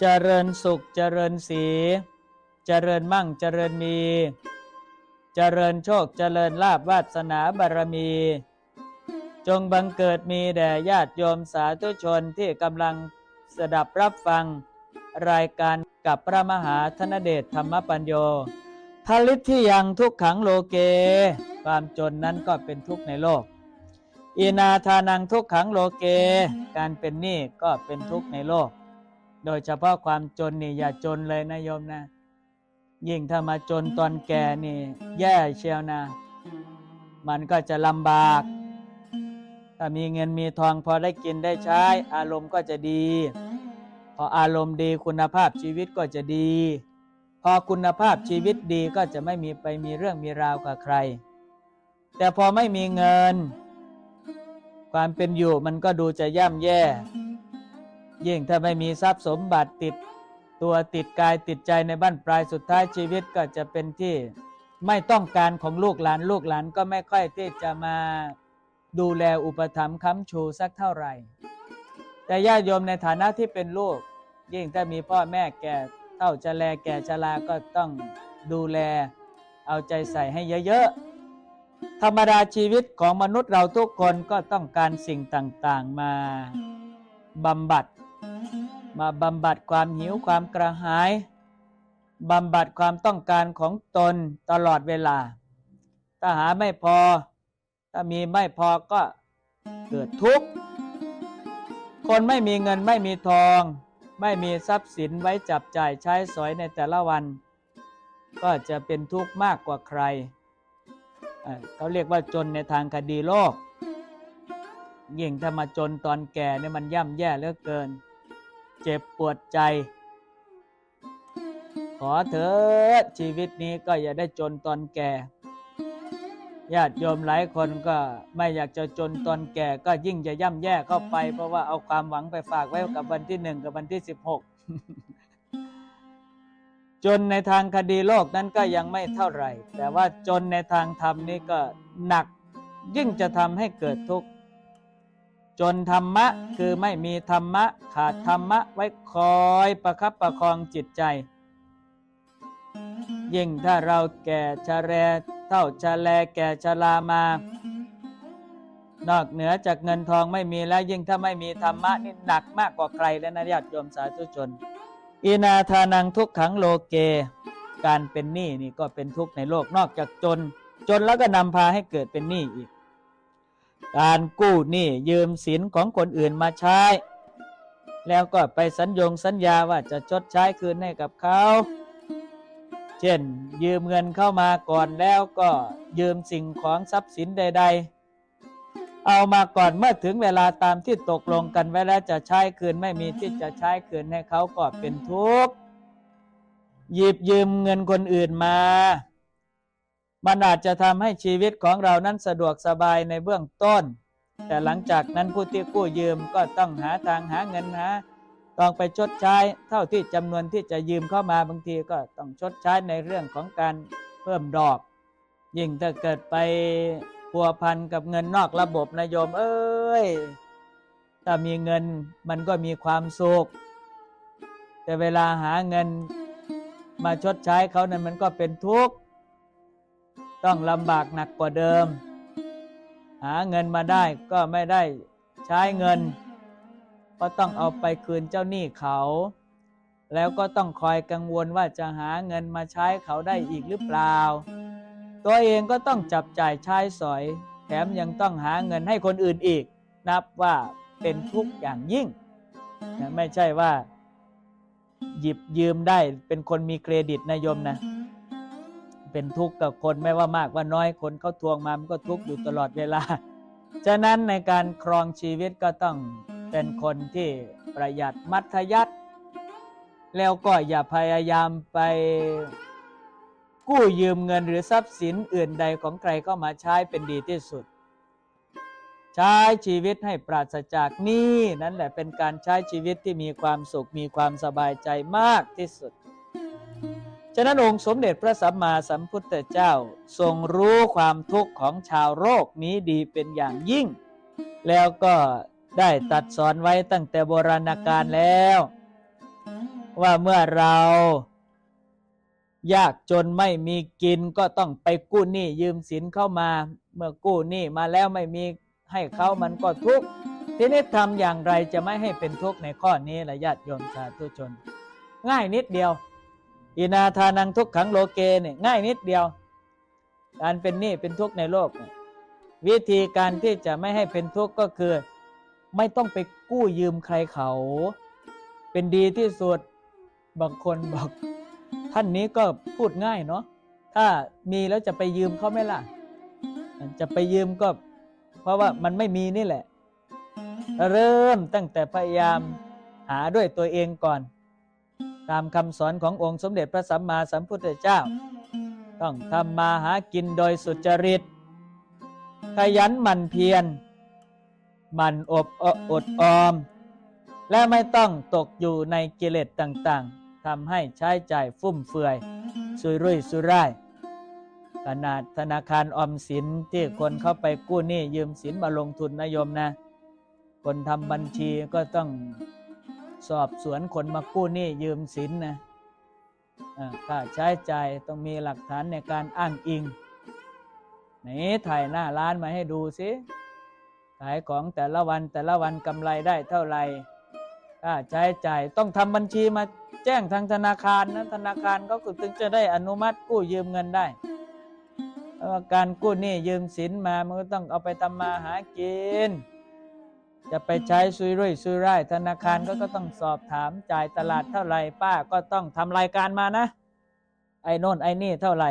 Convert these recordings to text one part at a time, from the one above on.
เจริญสุขเจริญสี เจริญมั่งเจริญมี เจริญโชคเจริญลาบวาสนาบารมี จงบังเกิดมีแด่ญาติโยมสาธุชนที่กำลังสดับรับฟัง รายการกับพระมหาธนเดชธรรมปัญโยผลิตที่ยังทุกขังโลเก ความจนนั้นก็เป็นทุกข์ในโลกอีนาทานังทุกขังโลเก การเป็นหนี้ก็เป็นทุกข์ในโลก โดยเฉพาะความจนนี่อย่าจนเลยนะโยมนะ ยิ่งถ้ามาจนตอนแก่นี่ แย่เชียวนะ มันก็จะลำบาก ถ้ามีเงินมีทองพอได้กินได้ใช้ อารมณ์ก็จะดี พออารมณ์ดีคุณภาพชีวิตก็จะดี พอคุณภาพชีวิตดีก็จะไม่มีไปมีเรื่องมีราวกับใคร แต่พอไม่มีเงิน ความเป็นอยู่มันก็ดูจะย่ำแย่ ยิ่งถ้าไม่มีทรัพย์สมบัติติด ตัวติดกายติดใจในบ้านปลายสุดท้ายชีวิตก็จะเป็นที่ไม่ต้องการของลูกหลานลูกหลานก็ไม่ค่อยที่จะมาดูแลอุปถัมภ์ค้ำชูสักเท่าไหร่ แต่ญาติโยมในฐานะที่เป็นลูก ยิ่งถ้ามีพ่อแม่แก่เท่าจะแลแก่ชราก็ต้องดูแลเอาใจใส่ให้เยอะๆ ธรรมดาชีวิตของมนุษย์เราทุกคนก็ต้องการสิ่งต่างๆมาบำบัด มาบำบัดความหิวความกระหายบำบัดความต้องการของตนตลอดเวลา ถ้าหาไม่พอ ถ้ามีไม่พอก็เกิดทุกข์ คนไม่มีเงินไม่มีทอง ไม่มีทรัพย์สินไว้จับจ่ายใช้สอยในแต่ละวัน ก็จะเป็นทุกข์มากกว่าใครเอ่อเขาเรียกว่าจนในทางคดีโลกยิ่งถ้ามาจนตอนแก่เนี่ยมันย่ำแย่เหลือเกิน เจ็บปวดใจ ขอเถิดชีวิตนี้ก็อย่าได้จนตอนแก่ญาติโยมหลายคนก็ไม่อยากจะจนตอนแก่ก็ยิ่งจะย่ำแย่เข้าไป เพราะว่าเอาความหวังไปฝากไว้กับวันที่หนึ่งกับวันที่สิบหกจนในทางคดีโลกนั้นก็ยังไม่เท่าไหร่ แต่ว่าจนในทางธรรมนี่ก็หนักยิ่งจะทำให้เกิดทุกข์ จนธรรมะคือไม่มีธรรมะขาดธรรมะไว้คอยประคับประคองจิตใจ ยิ่งถ้าเราแก่ชะแรเท่าชะแลแก่ชะรามา นอกเหนือจากเงินทองไม่มีแล้วยิ่งถ้าไม่มีธรรมะนี่หนักมากกว่าใครแล้วนะญาติโยมสาธุชน อินาทานังทุกขังโลเก การเป็นหนี้นี่ก็เป็นทุกข์ในโลกนอกจากจน จนแล้วก็นำพาให้เกิดเป็นหนี้อีก การกู้หนี้ยืมสินของคนอื่นมาใช้ แล้วก็ไปสัญญงสัญญาว่าจะชดใช้คืนให้กับเขา เช่น ยืมเงินเข้ามาก่อนแล้วก็ยืมสิ่งของทรัพย์สินใด ๆ เอามาก่อนเมื่อถึงเวลาตามที่ตกลงกันไว้แล้วจะใช้คืนไม่มีที่จะใช้คืนให้เขาก็เป็นทุกข์หยิบยืมเงินคนอื่นมา มันอาจจะทำให้ชีวิตของเรานั้นสะดวกสบายในเบื้องต้น แต่หลังจากนั้นผู้ที่กู้ยืมก็ต้องหาทางหาเงินหาต้องไปชดใช้เท่าที่จำนวนที่จะยืมเข้ามาบางทีก็ต้องชดใช้ในเรื่องของการเพิ่มดอก ยิ่งถ้าเกิดไปพัวพันกับเงินนอกระบบนะโยมเอ้ยถ้ามีเงินมันก็มีความสุขแต่เวลาหาเงินมาชดใช้เขานั้นมันก็เป็นทุกข์ ต้องลำบากหนักกว่าเดิม หาเงินมาได้ก็ไม่ได้ใช้เงิน ก็ต้องเอาไปคืนเจ้าหนี้เขา แล้วก็ต้องคอยกังวลว่าจะหาเงินมาใช้เขาได้อีกหรือเปล่า ตัวเองก็ต้องจับจ่ายใช้สอย แถมยังต้องหาเงินให้คนอื่นอีก นับว่าเป็นทุกข์อย่างยิ่ง ไม่ใช่ว่า หยิบยืมได้เป็นคนมีเครดิตนะโยมนะ เป็นทุกข์กับคนไม่ว่ามากว่าน้อยคนเขาทวงมามันก็ทุกข์อยู่ตลอดเวลา ฉะนั้นในการครองชีวิตก็ต้องเป็นคนที่ประหยัดมัธยัติแล้วก็อย่าพยายามไปกู้ยืมเงินหรือทรัพย์สินอื่นใดของใครก็มาใช้เป็นดีที่สุด ใช้ชีวิตให้ปราศจากหนี้นั่นแหละเป็นการใช้ชีวิตที่มีความสุขมีความสบายใจมากที่สุด ฉะนั้นองค์สมเด็จพระสัมมาสัมพุทธเจ้าทรงรู้ความทุกข์ของชาวโลกนี้ดีเป็นอย่างยิ่ง แล้วก็ได้ตัดสอนไว้ตั้งแต่โบราณกาลแล้ว ว่าเมื่อเรา ยากจนไม่มีกินก็ต้องไปกู้หนี้ยืมสินเข้ามา เมื่อกู้หนี้มาแล้วไม่มีให้เขามันก็ทุกข์ทีนี้ทำอย่างไรจะไม่ให้เป็นทุกข์ในข้อนี้ละญาติโยมสาธุชน ง่ายนิดเดียว อินาทานังทุกขังโลเกเนี่ยง่ายนิดเดียว การเป็นหนี้เป็นทุกข์ในโลก วิธีการที่จะไม่ให้เป็นทุกข์ก็คือ ไม่ต้องไปกู้ยืมใครเขา เป็นดีที่สุดบางคนบอก ท่านนี้ก็พูดง่ายเนาะถ้ามีแล้วจะไปยืมเขาไหมล่ะ จะไปยืมก็ เพราะว่ามันไม่มีนี่แหละ เริ่มตั้งแต่พยายามหาด้วยตัวเองก่อน ตามคำสอนขององค์สมเด็จพระสัมมาสัมพุทธเจ้า ต้องทำมาหากินโดยสุจริต ขยันหมั่นเพียรหมั่นอบอดออม และไม่ต้องตกอยู่ในกิเลสต่างๆทำให้ใช้จ่ายฟุ่มเฟือย สุยรุ่ยสุร่ายขนาดธนาคารออมสินที่คนเข้าไปกู้หนี้ยืมสินมาลงทุนนะโยมนะ คนทำบัญชีก็ต้อง สอบสวนคนมากู้หนี้ยืมสินนะอ่าค่าใช้จ่ายต้องมีหลักฐานในการอ้างอิงไหนถ่ายหน้าร้านมาให้ดูสิขายของแต่ละวันแต่ละวันกำไรได้เท่าไหร่ค่าใช้จ่ายต้องทำบัญชีมาแจ้งทางธนาคารนะธนาคารก็ถึงจะได้อนุมัติกู้ยืมเงินได้การกู้หนี้ยืมสินมามันก็ต้องเอาไปทำมาหากิน จะไปใช้ซุยรุ่ยซุยร่ธนาคารก็ก็ต้องสอบถามจ่ายตลาดเท่าไหร่ป้าก็ต้องทำรายการมานะ ไอ้โน่นไอ้นี่เท่าไหร่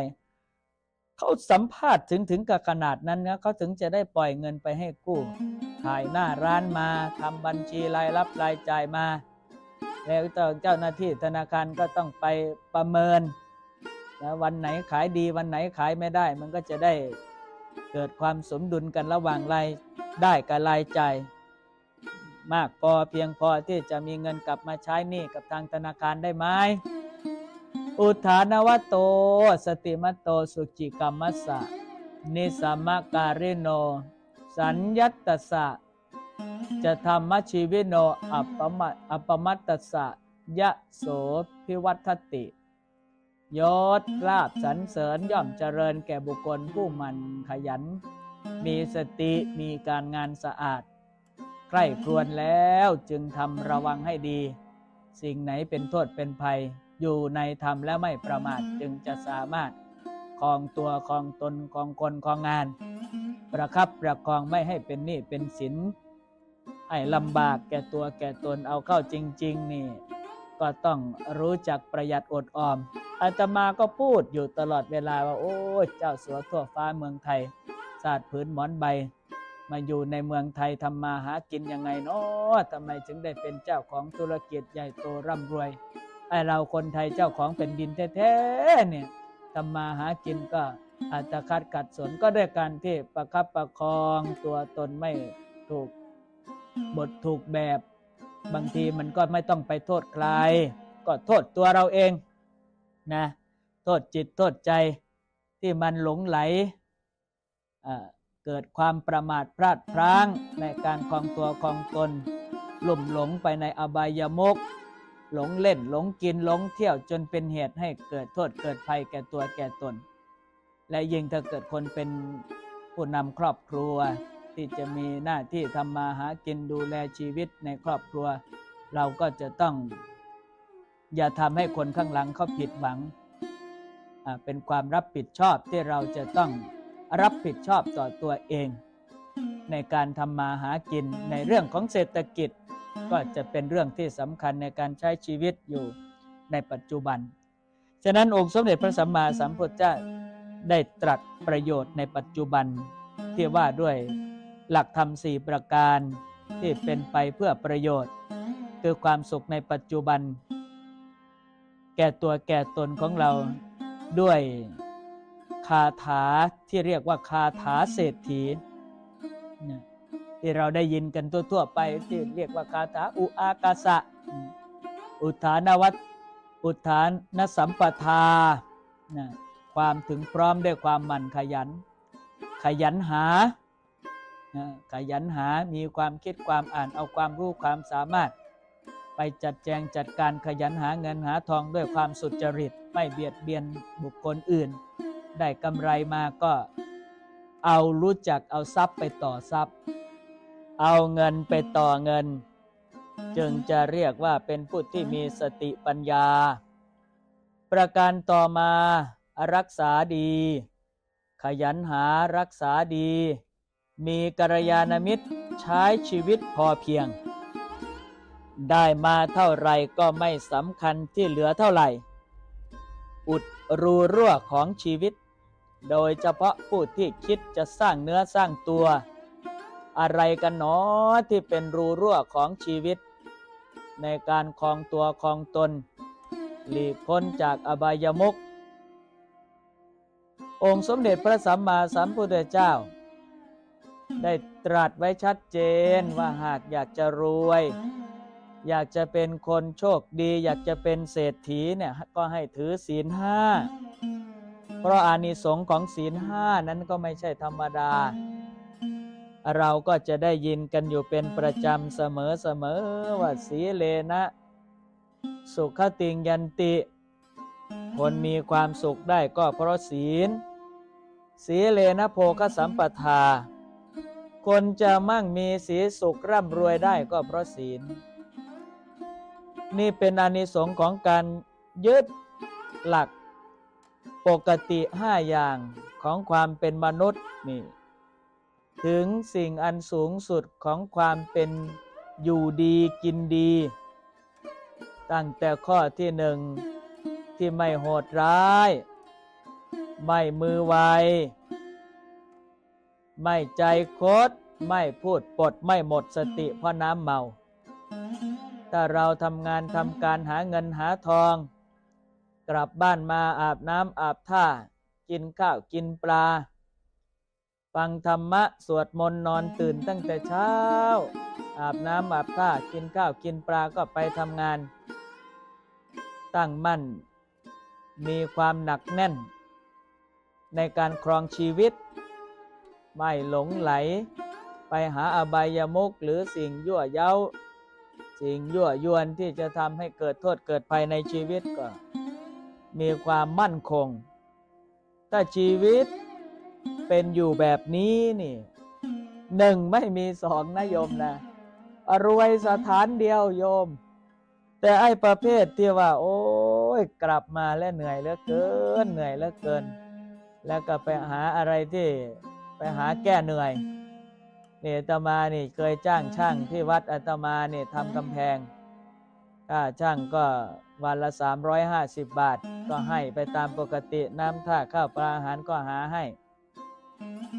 เขาสัมภาษณ์ถึงถึงกับขนาดนั้นนะเขาถึงจะได้ปล่อยเงินไปให้กู้ถ่ายหน้าร้านมาทำบัญชีรายรับรายจ่ายมา แล้วเจ้าหน้าที่ธนาคารก็ต้องไปประเมินแล้ววันไหนขายดีวันไหนขายไม่ได้ มันก็จะได้เกิดความสมดุลกันระหว่างรายได้กับรายจ่าย มากพอเพียงพอที่จะมีเงินกลับมาใช้หนี้กับทางธนาคารได้ไหมอุทานวโต สติมัโตสุจิกรรมัสสะ นิสสมการิโน สัญญัตสสะ จะธรรมชีวิโน อัปปมัตอัปมัตตสสะ ยะโสพิวัตติยศลาบสรรเสริญย่อมเจริญแก่บุคคลผู้มันขยัน มีสติมีการงานสะอาด ใคร่ครวญแล้วจึงทำระวังให้ดี สิ่งไหนเป็นโทษเป็นภัย อยู่ในธรรมและไม่ประมาทจึงจะสามารถคองตัวคองตนคองคนคองงาน ประคับประคองไม่ให้เป็นหนี้เป็นสินให้ลำบากแก่ตัวแก่ตนเอาเข้าจริง ๆ นี่ ก็ต้องรู้จักประหยัดอดออมอาตมาก็พูดอยู่ตลอดเวลาว่า โอ้เจ้าสัวทั่วฟ้าเมืองไทย ศาสตร์ผืนหมอนใบ มาอยู่ในเมืองไทยทำมาหากินยังไงเนาะทำไมถึงได้เป็นเจ้าของธุรกิจใหญ่โตร่ำรวยไอเราคนไทยเจ้าของเป็นดินแท้ๆเนี่ยทำมาหากินก็อาจจะคัดกัดสนก็ด้วยการที่ประคับประคองตัวตนไม่ถูกบทถูกแบบ บางทีมันก็ไม่ต้องไปโทษใคร ก็โทษตัวเราเองนะโทษจิตโทษใจที่มันหลงไหลอ่า เกิดความประมาทพลาดพลั้งในการคลองตัวคลองตน หลุ่มหลงไปในอบายมุกหลงเล่นหลงกินหลงเที่ยวจนเป็นเหตุให้เกิดโทษเกิดภัยแก่ตัวแก่ตน และยิ่งถ้าเกิดคนเป็นผู้นำครอบครัว ที่จะมีหน้าที่ทำมาหากินดูแลชีวิตในครอบครัว เราก็จะต้อง อย่าทำให้คนข้างหลังเขาผิดหวังเป็นความรับผิดชอบที่เราจะต้อง รับผิดชอบต่อตัวเอง ในการทำมาหากินในเรื่องของเศรษฐกิจ ก็จะเป็นเรื่องที่สำคัญในการใช้ชีวิตอยู่ในปัจจุบัน ฉะนั้นองค์สมเด็จพระสัมมาสัมพุทธเจ้าได้ตรัสประโยชน์ในปัจจุบันที่ว่าด้วยหลักธรรมสี่ประการที่เป็นไปเพื่อประโยชน์ คือความสุขในปัจจุบัน แก่ตัวแก่ตนของเราด้วย คาถาที่เรียกว่าคาถาเศรษฐีที่เราได้ยินกันทั่วๆไปที่เรียกว่าคาถาอุอากาสะ อุทานวัตอุทานนสัมปทา ความถึงพร้อมด้วยความหมั่นขยัน ขยันหา ขยันหา มีความคิดความอ่านเอาความรู้ความสามารถ ไปจัดแจงจัดการขยันหาเงินหาทองด้วยความสุจริต ไม่เบียดเบียนบุคคลอื่น ได้กำไรมาก็เอารู้จักเอาทรัพย์ไปต่อทรัพย์ เอาเงินไปต่อเงิน จึงจะเรียกว่าเป็นผู้ที่มีสติปัญญา ประการต่อมารักษาดี ขยันหารักษาดี มีกัลยาณมิตรใช้ชีวิตพอเพียง ได้มาเท่าไรก็ไม่สำคัญที่เหลือเท่าไหร่ อุดรูรั่วของชีวิต โดยเฉพาะผู้ที่คิดจะสร้างเนื้อสร้างตัว อะไรกันหนอที่เป็นรูรั่วของชีวิต ในการคลองตัวคลองตน หลีกพ้นจากอบายมุของค์สมเด็จพระสัมมาสัมพุทธเจ้า ได้ตรัสไว้ชัดเจนว่าหากอยากจะรวย อยากจะเป็นคนโชคดี อยากจะเป็นเศรษฐีเนี่ยก็ให้ถือศีลห้า เพราะอานิสงส์ของศีลห้านั้นก็ไม่ใช่ธรรมดา เราก็จะได้ยินกันอยู่เป็นประจำเสมอเสมอว่าสีเลนะ สุขติงยันติ คนมีความสุขได้ก็เพราะศีล สีเลนะโภคสัมปทา คนจะมั่งมีสีสุขร่ำรวยได้ก็เพราะศีล นี่เป็นอานิสงส์ของการยึดหลัก ปกติห้าอย่างของความเป็นมนุษย์นี่ถึงสิ่งอันสูงสุดของความเป็นอยู่ดีกินดี ตั้งแต่ข้อที่หนึ่งที่ไม่โหดร้าย ไม่มือไว ไม่ใจคด ไม่พูดปดไม่หมดสติเพราะน้ำเมา ถ้าเราทำงานทำการหาเงินหาทอง กลับบ้านมาอาบน้ำอาบท่า กินข้าวกินปลา ฟังธรรมะสวดมนต์นอนตื่นตั้งแต่เช้า อาบน้ำอาบท่า กินข้าวกินปลาก็ไปทำงาน ตั้งมั่น มีความหนักแน่น ในการครองชีวิต ไม่หลงไหล ไปหาอบายมุกหรือสิ่งยั่วเย้า สิ่งยั่วยวนที่จะทำให้เกิดโทษเกิดภัยในชีวิตก็ มีความมั่นคง ถ้าชีวิตเป็นอยู่แบบนี้นี่หนึ่งไม่มีสองนะโยมนะรวยสถานเดียวโยม แต่ไอ้ประเภทที่ว่า โอ้ยกลับมาแล้วเหนื่อยเหลือเกิน เหนื่อยเหลือเกิน แล้วก็ไปหาอะไรที่ไปหาแก้เหนื่อยเนี่อาตมานี่เคยจ้างช่างที่วัดอาตมาเนี่ยทำกำแพงค่าช่างก็ วันละ 350 บาท ก็ให้ไปตามปกติน้ำท่าข้าวปลาอาหารก็หาให้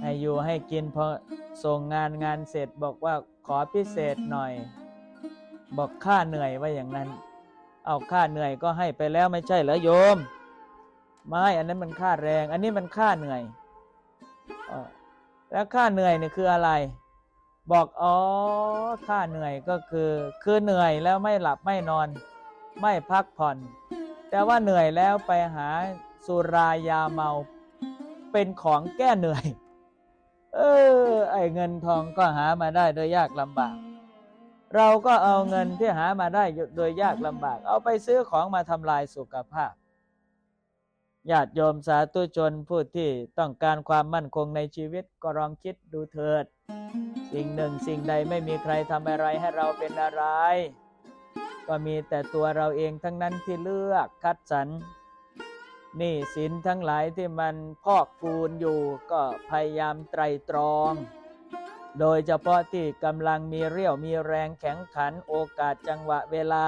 ให้อยู่ให้กินพอส่งงานงานเสร็จบอกว่าขอพิเศษหน่อย บอกค่าเหนื่อยว่าอย่างนั้น เอาค่าเหนื่อยก็ให้ไปแล้วไม่ใช่เหรอโยม ไม่อันนั้นมันค่าแรง อันนี้มันค่าเหนื่อยอแล้วค่าเหนื่อยนี่คืออะไร บอกอ๋อค่าเหนื่อยก็คือ คือเหนื่อยแล้วไม่หลับไม่นอน ไม่พักผ่อน แต่ว่าเหนื่อยแล้วไปหาสุรายาเมา เป็นของแก้เหนื่อย เออ ไอเงินทองก็หามาได้โดยยากลำบาก เราก็เอาเงินที่หามาได้โดยยากลำบาก เอาไปซื้อของมาทำลายสุขภาพญาติโยมสาธุชนผู้ที่ต้องการความมั่นคงในชีวิตก็ลองคิดดูเถิด สิ่งหนึ่งสิ่งใดไม่มีใครทำอะไรให้เราเป็นอะไร ก็มีแต่ตัวเราเองทั้งนั้นที่เลือกคัดสรรหนี่สินทั้งหลายที่มันพอกพูนอยู่ก็พยายามไตรตรอง โดยเฉพาะที่กำลังมีเรี่ยวมีแรงแข็งขันโอกาสจังหวะเวลา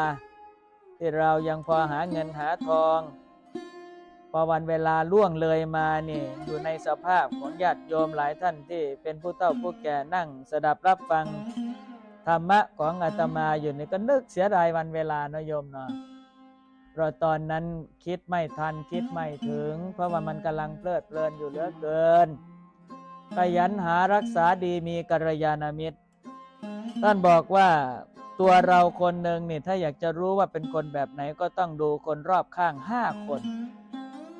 ที่เรายังพอหาเงินหาทองพอวันเวลาล่วงเลยมานี่อยู่ในสภาพของญาติโยมหลายท่านที่เป็นผู้เฒ่าผู้แก่นั่งสดับรับฟัง ธรรมะของอาตมาอยู่นี่ก็นึกเสียดายวันเวลานะโยมเนาะเพราะตอนนั้นคิดไม่ทันคิดไม่ถึง เพราะว่ามันกำลังเพลิดเพลินอยู่เหลือเกินขยันหารักษาดีมีกัลยาณมิตร ท่านบอกว่าตัวเราคนหนึ่งนี่ถ้าอยากจะรู้ว่าเป็นคนแบบไหนก็ต้องดูคนรอบข้างห้าคน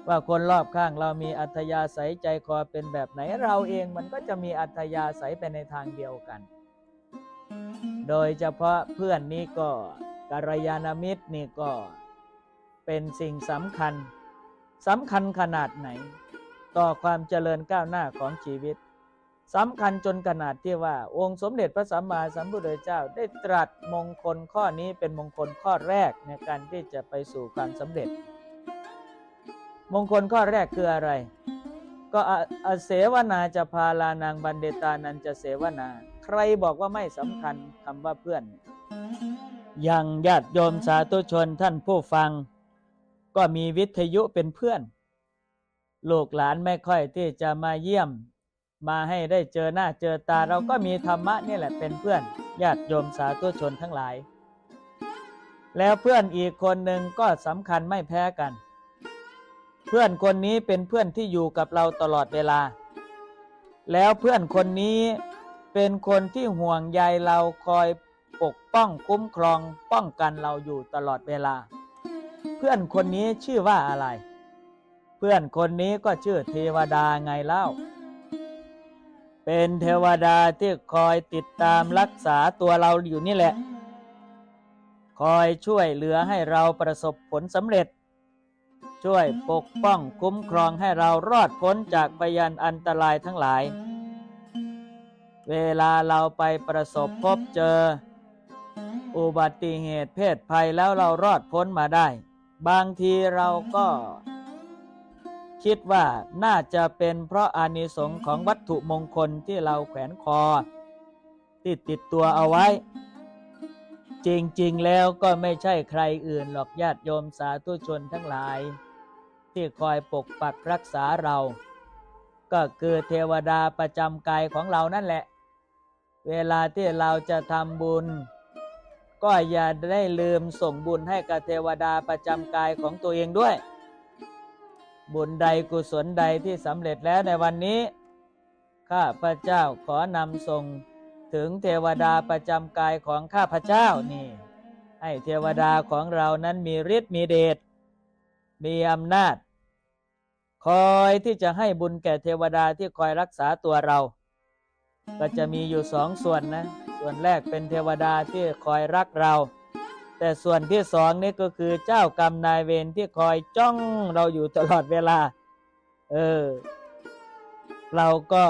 ว่าคนรอบข้างเรามีอัธยาศัยใจคอเป็นแบบไหนเราเองมันก็จะมีอัธยาศัยไปในทางเดียวกัน โดยเฉพาะเพื่อนนี่ก็กัลยาณมิตรนี่ก็เป็นสิ่งสำคัญสำคัญขนาดไหน ต่อความเจริญก้าวหน้าของชีวิตสำคัญจนขนาดที่ว่า องค์สมเด็จพระสัมมาสัมพุทธเจ้าได้ตรัสมงคลข้อนี้เป็นมงคลข้อแรกในการที่จะไปสู่ความสำเร็จ มงคลข้อแรกคืออะไร ก็อเสวนาจะพาลานางบันเดตานันจะเสวนา รบอกว่าไม่สำคัญคำว่าเพื่อนยังญาติโยมสาธุชนท่านผู้ฟัง ก็มีวิทยุเป็นเพื่อน ลูกหลานไม่ค่อยที่จะมาเยี่ยม มาให้ได้เจอหน้าเจอตาเราก็มีธรรมะนี่แหละเป็นเพื่อน ญาติโยมสาธุชนทั้งหลาย แล้วเพื่อนอีกคนหนึ่งก็สำคัญไม่แพ้กัน เพื่อนคนนี้เป็นเพื่อนที่อยู่กับเราตลอดเวลา แล้วเพื่อนคนนี้ เป็นคนที่ห่วงใยเราคอยปกป้องคุ้มครองป้องกันเราอยู่ตลอดเวลา เพื่อนคนนี้ชื่อว่าอะไร เพื่อนคนนี้ก็ชื่อเทวดาไงเล่า เป็นเทวดาที่คอยติดตามรักษาตัวเราอยู่นี่แหละ คอยช่วยเหลือให้เราประสบผลสำเร็จ ช่วยปกป้องคุ้มครองให้เรารอดพ้นจากพยานอันตรายทั้งหลาย เวลาเราไปประสบพบเจอ อุบัติเหตุเพศภัยแล้วเรารอดพ้นมาได้ บางทีเราก็ คิดว่าน่าจะเป็นเพราะอานิสงส์ของวัตถุมงคลที่เราแขวนคอที่ติดตัวเอาไว้ จริงๆแล้วก็ไม่ใช่ใครอื่นหรอกญาติโยมสาธุชนทั้งหลาย ที่คอยปกปักรักษาเราก็คือเทวดาประจำกายของเรานั่นแหละ เวลาที่เราจะทำบุญ ก็อย่าได้ลืมส่งบุญให้กับเทวดาประจำกายของตัวเองด้วย บุญใดกุศลใดที่สำเร็จแล้วในวันนี้ ข้าพระเจ้าขอนำส่งถึงเทวดาประจำกายของข้าพระเจ้านี่ ให้เทวดาของเรานั้นมีฤทธิ์มีเดชมีอำนาจ คอยที่จะให้บุญแก่เทวดาที่คอยรักษาตัวเรา ก็จะมีอยู่สองส่วนนะ ส่วนแรกเป็นเทวดาที่คอยรักเรา แต่ส่วนที่สองนี่ก็คือเจ้ากรรมนายเวรที่คอยจ้องเราอยู่ตลอดเวลา เออ เราก็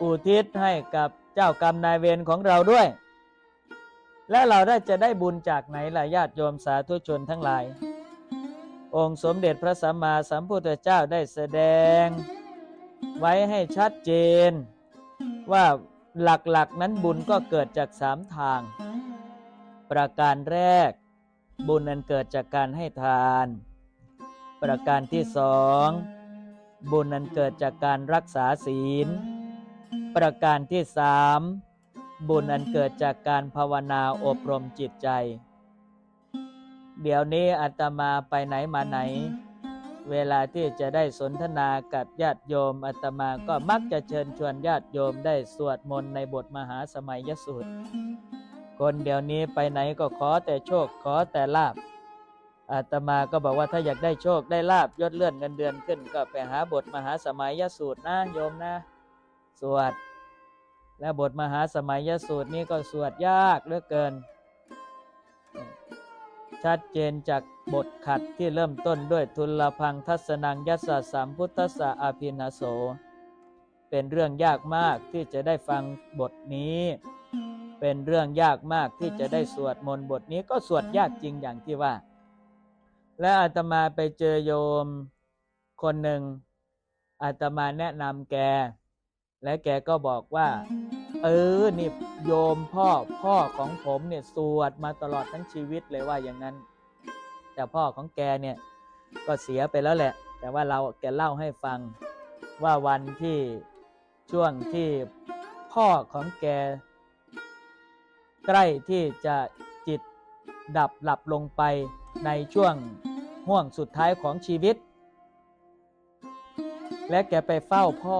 อุทิศให้กับเจ้ากรรมนายเวรของเราด้วย และเราได้จะได้บุญจากไหนล่ะญาติโยมสาธุชนทั้งหลาย องค์สมเด็จพระสัมมาสัมพุทธเจ้าได้แสดง ไว้ให้ชัดเจน ว่าหลักๆนั้นบุญก็เกิดจากสามทาง ประการแรก บุญนั้นเกิดจากการให้ทาน ประการที่สองบุญนั้นเกิดจากการรักษาศีล ประการที่สามบุญอันเกิดจากการภาวนาอบรมจิตใจ เดี๋ยวนี้อาตมาไปไหนมาไหน เวลาที่จะได้สนทนากับญาติโยมอาตมาก็มักจะเชิญชวนญาติโยมได้สวดมนต์ในบทมหาสมัยยสูตร คนเดี๋ยวนี้ไปไหนก็ขอแต่โชคขอแต่ลาบอาตมาก็บอกว่าถ้าอยากได้โชคได้ลาบยศเลื่อนเงินเดือนขึ้น ก็ไปหาบทมหาสมัยยสูตรนะโยมนะ สวด และบทมหาสมัยยสูตรนี้ก็สวดยากเหลือเกิน ชัดเจนจากบทขัดที่เริ่มต้นด้วยทุลพังทัศนังยัสสะสามพุทธสะอาภินาโส เป็นเรื่องยากมากที่จะได้ฟังบทนี้ เป็นเรื่องยากมากที่จะได้สวดมนต์บทนี้ก็สวดยากจริงอย่างที่ว่า และอาตมาไปเจอโยมคนหนึ่งอาตมาแนะนำแก และแกก็บอกว่า เออนี่โยมพ่อพ่อของผมเนี่ยสวดมาตลอดทั้งชีวิตเลยว่าอย่างนั้น แต่พ่อของแกเนี่ยก็เสียไปแล้วแหละ แต่ว่าเราแกเล่าให้ฟังว่าวันที่ช่วงที่พ่อของแก ใกล้ที่จะจิตดับหลับลงไปในช่วงห่วงสุดท้ายของชีวิต และแกไปเฝ้าพ่อ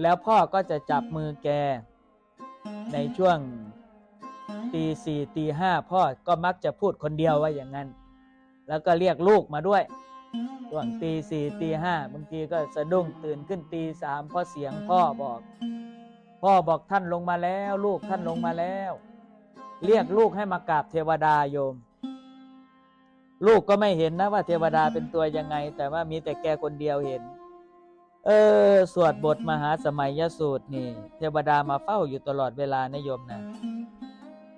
แล้วพ่อก็จะจับมือแก ในช่วงตีสี่ตีห้าพ่อก็มักจะพูดคนเดียวว่าอย่างนั้น แล้วก็เรียกลูกมาด้วยช่วงตีสี่ตีห้าบางทีก็สะดุ้งตื่นขึ้นตีสามเพราะเสียงพ่อบอก พ่อบอกท่านลงมาแล้ว ลูกท่านลงมาแล้ว เรียกลูกให้มากราบเทวดาโยม ลูกก็ไม่เห็นนะว่าเทวดาเป็นตัวยังไง แต่ว่ามีแต่แกคนเดียวเห็น เออ สวดบทมหาสมัยยสูตรนี่ เทวดามาเฝ้าอยู่ตลอดเวลานะโยมนะ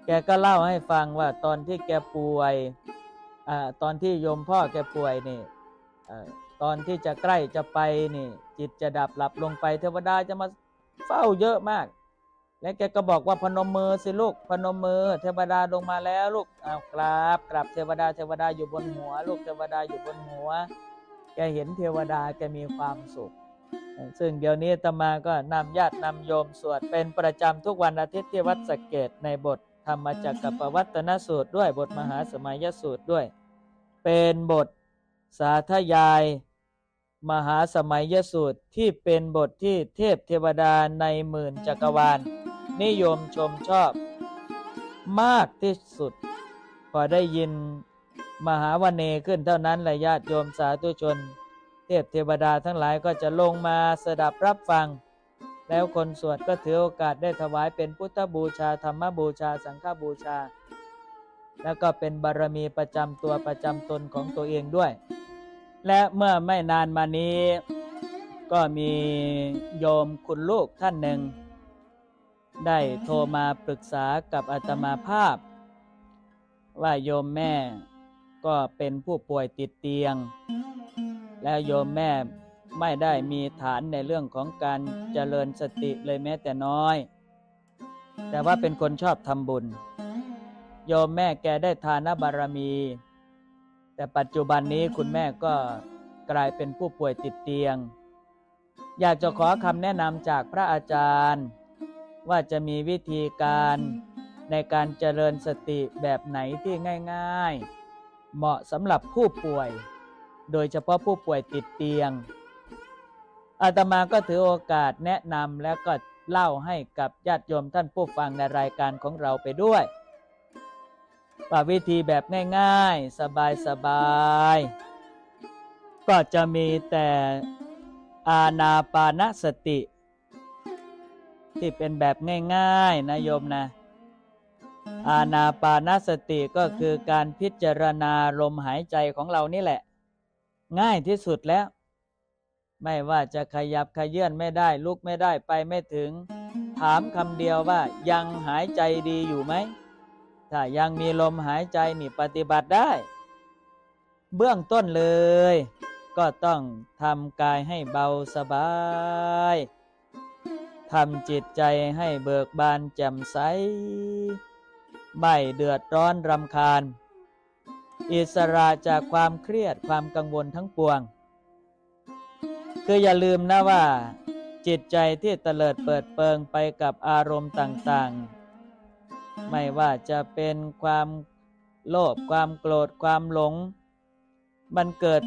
แกก็เล่าให้ฟังว่าตอนที่แกป่วยอ่าตอนที่โยมพ่อแกป่วยนี่อตอนที่จะใกล้จะไปนี่ จิตจะดับหลับลงไป เทวดาจะมาเฝ้าเยอะมาก และแกก็บอกว่าพนมมือสิลูก พนมมือ เทวดาลงมาแล้วลูกเอากราบกราบเทวดาเทวดาอยู่บนหัว ลูกเทวดาอยู่บนหัว แกเห็นเทวดาแกมีความสุข ซึ่งเดี๋ยวนี้ตมาก็นำญาตินำโยมสวดเป็นประจำทุกวันอาทิตย์ที่วัดสะเกตในบทธรรมจักรกับปวัตนสูตรด้วยบทมหาสมัยสูตรด้วย เป็นบทสาธยาย มหาสมัยสูตรที่เป็นบทที่เทพเทวดาในหมื่นจักรวาล นิยมชมชอบมากที่สุด พอได้ยินมหาวเนขึ้นเท่านั้นแหละญาติโยมสาธุชน ทพเทวดาทั้งหลายก็จะลงมาสดับรับฟัง แล้วคนสวดก็ถือโอกาสได้ถวายเป็นพุทธบูชาธรรมบูชาสังฆบูชา แล้วก็เป็นบารมีประจำตัวประจำตนของตัวเองด้วย และเมื่อไม่นานมานี้ ก็มีโยมคุณลูกท่านหนึ่ง ได้โทรมาปรึกษากับอาตมาภาพ ว่าโยมแม่ ก็เป็นผู้ป่วยติดเตียง แล้วโยมแม่ไม่ได้มีฐานในเรื่องของการเจริญสติเลยแม้แต่น้อย แต่ว่าเป็นคนชอบทำบุญ โยมแม่แกได้ทานบารมี แต่ปัจจุบันนี้คุณแม่ก็กลายเป็นผู้ป่วยติดเตียง อยากจะขอคำแนะนำจากพระอาจารย์ ว่าจะมีวิธีการในการเจริญสติแบบไหนที่ง่าย ๆ เหมาะสำหรับผู้ป่วย โดยเฉพาะผู้ป่วยติดเตียง อาตมาก็ถือโอกาสแนะนำแล้วก็เล่าให้กับญาติโยมท่านผู้ฟังในรายการของเราไปด้วยว่าวิธีแบบง่ายๆ สบายๆ ก็จะมีแต่อาณาปานสติ ที่เป็นแบบง่ายๆนะโยมนะ อาณาปานสติก็คือการพิจารณาลมหายใจของเรานี่แหละ ง่ายที่สุดแล้ว ไม่ว่าจะขยับขยื่นไม่ได้ลุกไม่ได้ไปไม่ถึง ถามคำเดียวว่ายังหายใจดีอยู่ไหม ถ้ายังมีลมหายใจนี่ปฏิบัติได้ เบื้องต้นเลย ก็ต้องทำกายให้เบาสบายทำจิตใจให้เบิกบานแจ่มใส ไม่เดือดร้อนรำคาญ อิสระจากความเครียดความกังวลทั้งปวง คืออย่าลืมนะว่า จิตใจที่เตลิดเปิดเปิงไปกับอารมณ์ต่างๆ ไม่ว่าจะเป็นความโลภความโกรธความหลง มันเกิด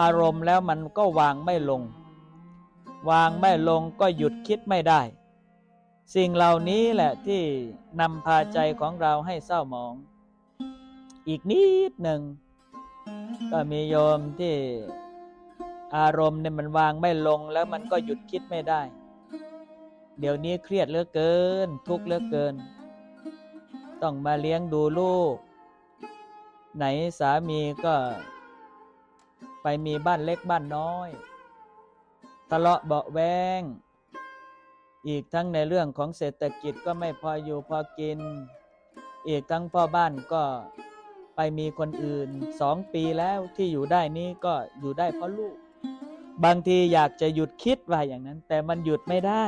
อารมณ์แล้วมันก็วางไม่ลง วางไม่ลงก็หยุดคิดไม่ได้ สิ่งเหล่านี้แหละที่นำพาใจของเราให้เศร้าหมอง อีกนิดหนึ่ง ก็มีโยมที่อารมณ์เนี่ยมันวางไม่ลงแล้วมันก็หยุดคิดไม่ได้ เดี๋ยวนี้เครียดเหลือเกิน ทุกข์เหลือเกิน ต้องมาเลี้ยงดูลูก ไหนสามีก็ ไปมีบ้านเล็กบ้านน้อย ทะเลาะเบาแวง อีกทั้งในเรื่องของเศรษฐกิจก็ไม่พออยู่พอกิน อีกทั้งพ่อบ้านก็ไปมีคนอื่นสองปีแล้วที่อยู่ได้นี้ก็อยู่ได้เพราะลูก บางทีอยากจะหยุดคิดว่าอย่างนั้น แต่มันหยุดไม่ได้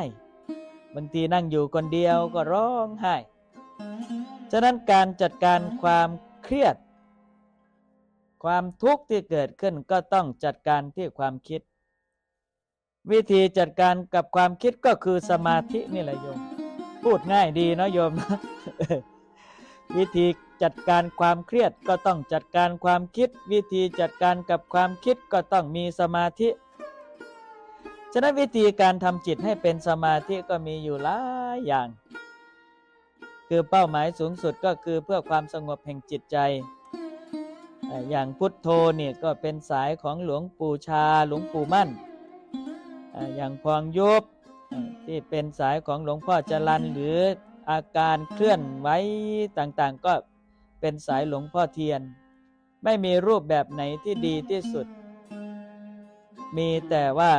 บางทีนั่งอยู่คนเดียวก็ร้องไห้ ฉะนั้นการจัดการความเครียด ความทุกข์ที่เกิดขึ้นก็ต้องจัดการที่ความคิด วิธีจัดการกับความคิดก็คือสมาธินี่แหละโยม พูดง่ายดีเนาะโยมนะวิธีจัดการความเครียดก็ต้องจัดการความคิด วิธีจัดการกับความคิดก็ต้องมีสมาธิ ฉะนั้นวิธีการทำจิตให้เป็นสมาธิก็มีอยู่หลายอย่าง คือเป้าหมายสูงสุดก็คือเพื่อความสงบแห่งจิตใจ อย่างพุทโธเนี่ยก็เป็นสายของหลวงปู่ชาหลวงปู่มั่น อ่ออย่างพองยุบเอ่อที่เป็นสายของหลวงพ่อจรันหรืออาการเคลื่อนไหวต่างๆ ก็เป็นสายหลวงพ่อเทียน ไม่มีรูปแบบไหนที่ดีที่สุด มีแต่ว่า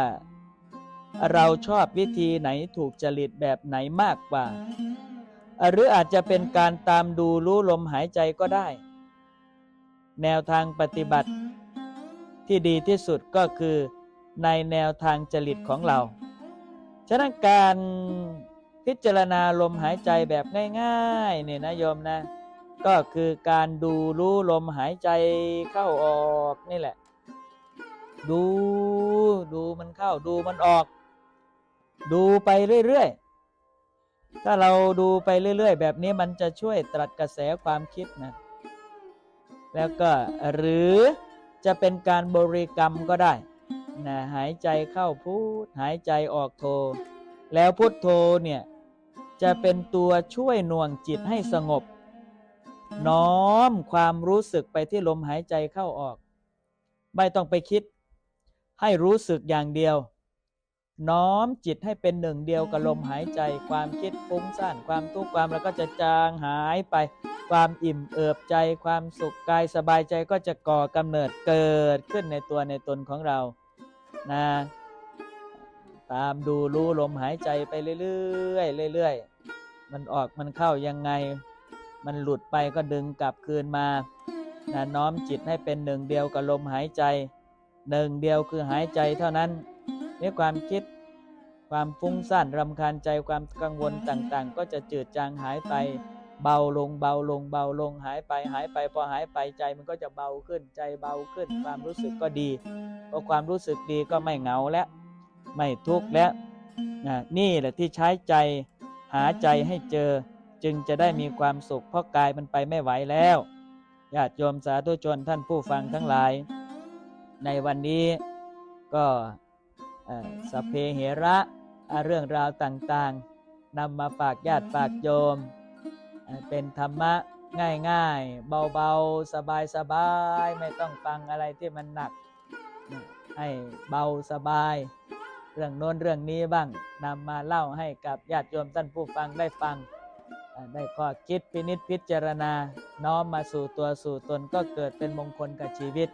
เราชอบวิธีไหนถูกจริตแบบไหนมากกว่า หรืออาจจะเป็นการตามดูรู้ลมหายใจก็ได้ แนวทางปฏิบัติที่ดีที่สุดก็คือ ในแนวทางจริตของเรา ฉะนั้นการพิจารณาลมหายใจแบบง่ายๆเนี่ยนะโยมนะ ก็คือการดูรู้ลมหายใจเข้าออกนี่แหละ ดูดูมันเข้าดูมันออก ดูไปเรื่อยๆ ถ้าเราดูไปเรื่อย ๆ แบบนี้มันจะช่วยตรัสกระแสความคิดนะแล้วก็หรือจะเป็นการบริกรรมก็ได้ นะหายใจเข้าพุทหายใจออกโท แล้วพุทโธเนี่ย จะเป็นตัวช่วยหน่วงจิตให้สงบ น้อมความรู้สึกไปที่ลมหายใจเข้าออก ไม่ต้องไปคิด ให้รู้สึกอย่างเดียว น้อมจิตให้เป็นหนึ่งเดียวกับลมหายใจ ความคิดฟุ้งซ่านความทุกข์ความแล้วก็จะจางหายไปความอิ่มเอิบใจความสุขกายสบายใจก็จะก่อกำเนิดเกิดขึ้นในตัวในตนของเรา นะ ตามดูรู้ลมหายใจไปเรื่อยๆเรื่อยๆมันออกมันเข้ายังไง มันหลุดไปก็ดึงกลับคืนมานะน้อมจิตให้เป็นหนึ่งเดียวกับลมหายใจ หนึ่งเดียวคือหายใจเท่านั้นนี่ความคิดความฟุ้งซ่านรำคาญใจความกังวลต่างๆ ก็จะจืดจางหายไป เบาลงเบาลงเบาลงหายไปหายไปพอหายไปใจมันก็จะเบาขึ้นใจเบาขึ้น ความรู้สึกก็ดีพอความรู้สึกดีก็ไม่เหงาแล้วไม่ทุกข์แล้วนะนี่แหละที่ใช้ใจหาใจให้เจอจึงจะได้มีความสุขเพราะกายมันไปไม่ไหวแล้วญาติโยมสาธุชนท่านผู้ฟังทั้งหลาย ในวันนี้ก็สเพเหระเรื่องราวต่างๆนำมาฝากญาติฝากโยม เป็นธรรมะง่ายๆ เบาๆ สบายๆ ไม่ต้องฟังอะไรที่มันหนัก ให้เบาสบาย เรื่องโน้นเรื่องนี้บ้างนำมาเล่าให้กับญาติโยมท่านผู้ฟังได้ฟัง ได้ข้อคิดพินิจพิจารณา น้อมมาสู่ตัวสู่ตนก็เกิดเป็นมงคลกับชีวิต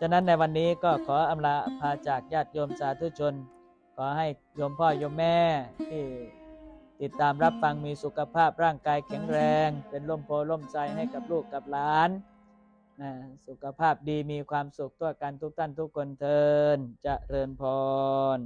ฉะนั้นในวันนี้ก็ขออำลาพาจากญาติโยมสาธุชน ขอให้โยมพ่อโยมแม่ที่ ติดตามรับฟังมีสุขภาพร่างกายแข็งแรง เป็นล่มโพล่มใจให้กับลูกกับหลานนะสุขภาพดีมีความสุขทั่วกันทุกท่านทุกคนเทินจะเริญพร